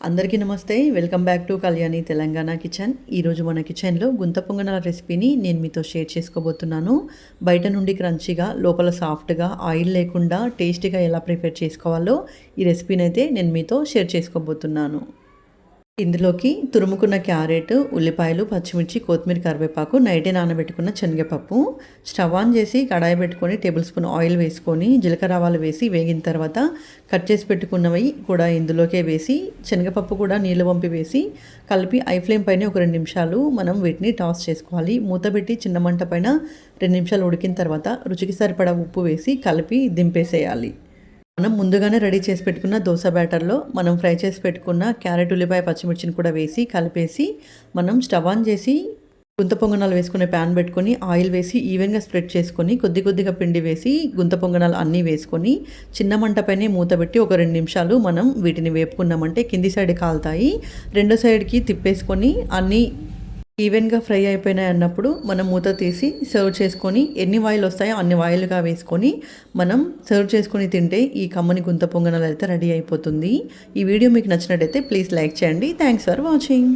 అందరికీ నమస్తే. Welcome back to Kalyani Telangana kitchen. ఈరోజు మన కిచెన్లో గుంత పొంగనాల రెసిపీని నేను మీతో షేర్ చేసుకోబోతున్నాను. బయట నుండి క్రంచీగా లోపల సాఫ్ట్గా ఆయిల్ లేకుండా టేస్టీగా ఎలా ప్రిపేర్ చేసుకోవాలో ఈ రెసిపీని అయితే నేను మీతో షేర్ చేసుకోబోతున్నాను. ఇందులోకి తురుముకున్న క్యారెట్ ఉల్లిపాయలు పచ్చిమిర్చి కొత్తిమీర కరివేపాకు నైటే నానబెట్టుకున్న శనగపప్పు స్టవ్ ఆన్ చేసి కడాయి పెట్టుకొని టేబుల్ స్పూన్ ఆయిల్ వేసుకొని జీలకర్ర ఆవాలు వేసి వేగిన తర్వాత కట్ చేసి పెట్టుకున్నవి కూడా ఇందులోకే వేసి శనగపప్పు కూడా నీళ్ళు పంపి వేసి కలిపి ఐ ఫ్లేమ్ పైన ఒక రెండు నిమిషాలు మనం వీటిని టాస్ చేసుకోవాలి. మూత పెట్టి చిన్న మంట పైన రెండు నిమిషాలు ఉడికిన తర్వాత రుచికి సరిపడా ఉప్పు వేసి కలిపి దింపేసేయాలి. మనం ముందుగానే రెడీ చేసి పెట్టుకున్న దోశ బ్యాటర్లో మనం ఫ్రై చేసి పెట్టుకున్న క్యారెట్ ఉల్లిపాయ పచ్చిమిర్చిని కూడా వేసి కలిపేసి మనం స్టవ్ ఆన్ చేసి గుంత పొంగనాలు వేసుకునే ప్యాన్ పెట్టుకొని ఆయిల్ వేసి ఈవెన్గా స్ప్రెడ్ చేసుకొని కొద్ది కొద్దిగా పిండి వేసి గుంత పొంగనాలు అన్నీ వేసుకొని చిన్న మంటపైనే మూత పెట్టి ఒక రెండు నిమిషాలు మనం వీటిని వేపుకున్నామంటే కింది సైడ్ కాలుతాయి. రెండో సైడ్కి తిప్పేసుకొని అన్నీ ఈవెన్గా ఫ్రై అయిపోయినాయి అన్నప్పుడు మనం మూత తీసి సర్వ్ చేసుకొని ఎన్ని వాయిల్ వస్తాయో అన్ని వాయిల్గా వేసుకొని మనం సర్వ్ చేసుకొని తింటే ఈ కమ్మని గుంత పొంగనాలు అయితే రెడీ అయిపోతుంది. ఈ వీడియో మీకు నచ్చినట్టయితే ప్లీజ్ లైక్ చేయండి. Thanks for watching.